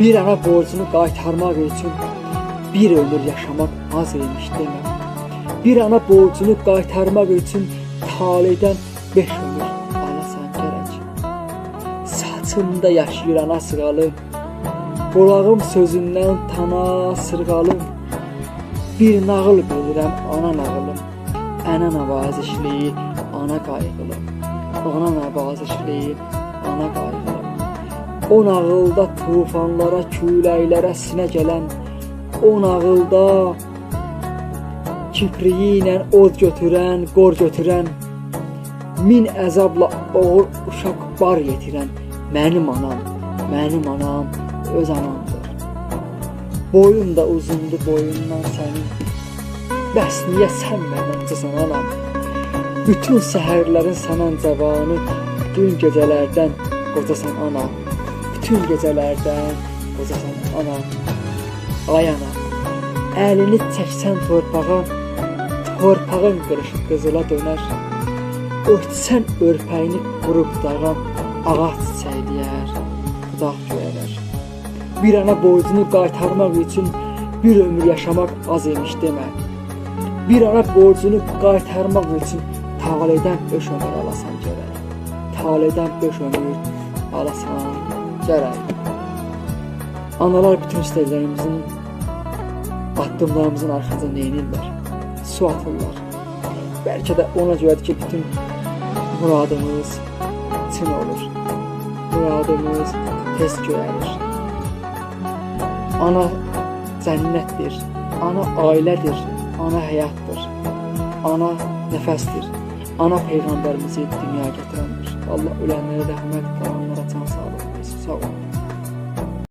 Bir ana borcunu qaytarmaq üçün bir ömür yaşamaq az imiş demə. Bir ana borcunu qaytarmaq üçün taleydən 5 ömür alasan gərək. Saçımda yaşayır ana sığalım. Qulağım sözündən tana sırğalım. Bir nağıl bilirəm ana nağılım. Ənə nəvazişli ana qayğılım. Ana nəvazişli ana qayğılım. O nağılda tufanlara, küləklərə sinə gələn O nağılda kipriyi ilə od götürən, qor götürən Min əzabla oğul uşaq bar yetirən Mənim anam, mənim anam öz anamdır. Boyun da uzundu boyundan sənin. Bəs niyə sən qızan anam? Bütün səhərlərin sənin cavanı Gün gecələrdən qocasan anam Bütün gecələrdən qocasan anam Ay ana, əlini çəksən torpağa Torpağın qırışıb qızıla dönər Örtsən örpəyini qurub dağa Ağac çiçəkləyər, budaq göyərər Bir ana borcunu qaytarmaq üçün bir ömür yaşamaq az imiş demə. Bir ana borcunu qaytarmaq üçün taleydən 5 ömür alasan gərək. Taleydən 5 ömür alasan gərək. Analar bütün istəklərimizin, addımlarımızın arxasında neynirlər? Su atırlar. Bəlkə də ona görədir ki, bütün muradımız çin olur. Muradımız tez göyərir. Ana cənnətdir. Ana ailədir. Ana həyatdır. Ana nəfəsdir. Ana peyğəmbərimizi dünyaya gətirəndir. Allah ölenlere rahmet, kalanlara can sağlığı versin. Sağ olun.